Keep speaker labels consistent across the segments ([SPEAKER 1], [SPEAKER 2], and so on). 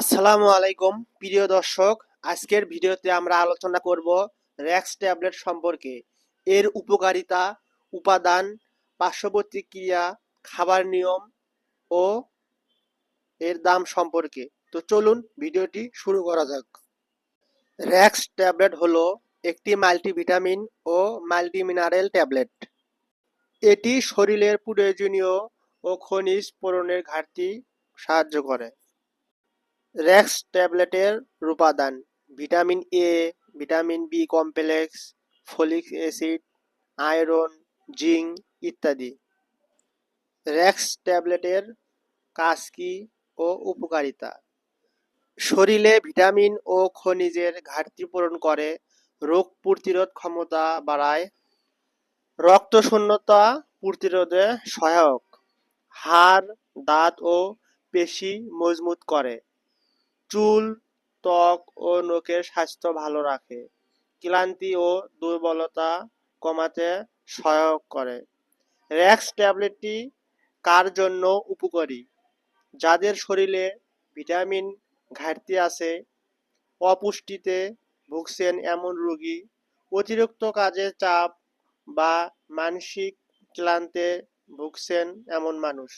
[SPEAKER 1] আসসালামু আলাইকুম, প্রিয় দর্শক। আজকের ভিডিওতে আমরা আলোচনা করব র্যাক্স ট্যাবলেট সম্পর্কে। এর উপকারিতা, উপাদান পার্শ্ববর্তী ক্রিয়া খাবার নিয়ম ও এর দাম সম্পর্কে। তো চলুন ভিডিওটি শুরু করা যাক। র্যাক্স ট্যাবলেট হলো একটি মাল্টিভিটামিন ও মাল্টিমিনারেল ট্যাবলেট। এটি শরীরের প্রয়োজনীয় ও খনিজ পূরণের ঘাটতি সাহায্য করে। র্যাক্স ট্যাবলেটের উপাদান vitamin A vitamin B complex, folic acid, iron, zinc ইত্যাদি। র্যাক্স ট্যাবলেটের কাজ কি ও উপকারিতা? শরীরে ভিটামিন ও খনিজের ঘাটতি পূরণ করে, রোগ প্রতিরোধ ক্ষমতা বাড়ায়, রক্ত শূন্যতা প্রতিরোধে সহায়ক, হাড়, দাঁত ও পেশি মজবুত করে। চুল, ত্বক ও নখের স্বাস্থ্য ভালো রাখে। ক্লান্তি ও দুর্বলতা কমাতে সহায়ক করে। র্যাক্স ট্যাবলেটটি কার জন্য উপকারী? যাদের শরীরে ভিটামিন ঘাটতি আছে, অপুষ্টিতে ভুগছেন এমন রোগী, অতিরিক্ত কাজের চাপ বা মানসিক ক্লান্তে ভুগছেন এমন মানুষ।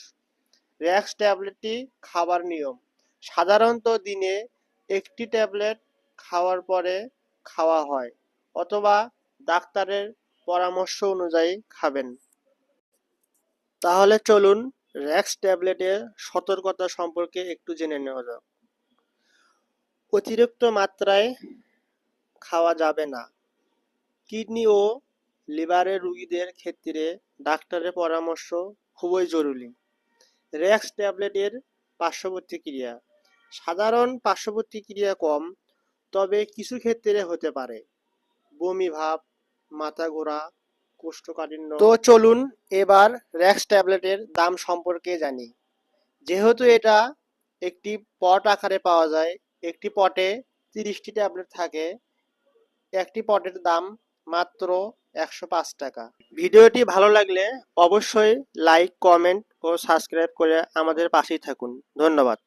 [SPEAKER 1] র্যাক্স ট্যাবলেটটি খাবার নিয়ম। সাধারণত দিনে একটি ট্যাবলেট খাওয়ার পরে খাওয়া হয় অথবা ডাক্তারের পরামর্শ অনুযায়ী খাবেন। তাহলে চলুন র্যাক্স ট্যাবলেটের সতর্কতা সম্পর্কে একটু জেনে নেওয়া যাক। অতিরিক্ত মাত্রায় খাওয়া যাবে না। কিডনি ও লিভারের রোগীদের ক্ষেত্রে ডাক্তারের পরামর্শ খুবই জরুরি। র্যাক্স ট্যাবলেটের পার্শ্ববর্তী ক্রিয়া সাধারণ পার্শ্ববর্তী ক্রিয়া কম, তবে কিছু ক্ষেত্রে হতে পারে। বমি ভাব, মাথা ঘোরা, কোষ্ঠকাঠিন্য। তো চলুন এবার র্যাক্স ট্যাবলেটের দাম সম্পর্কে জানি। যেহেতু এটা একটি পট আকারে পাওয়া যায়, একটি পটে তিরিশটি ট্যাবলেট থাকে, একটি পটের দাম মাত্র একশো পাঁচ টাকা। ভিডিওটি ভালো লাগলে অবশ্যই লাইক, কমেন্ট ও সাবস্ক্রাইব করে আমাদের পাশেই থাকুন। ধন্যবাদ।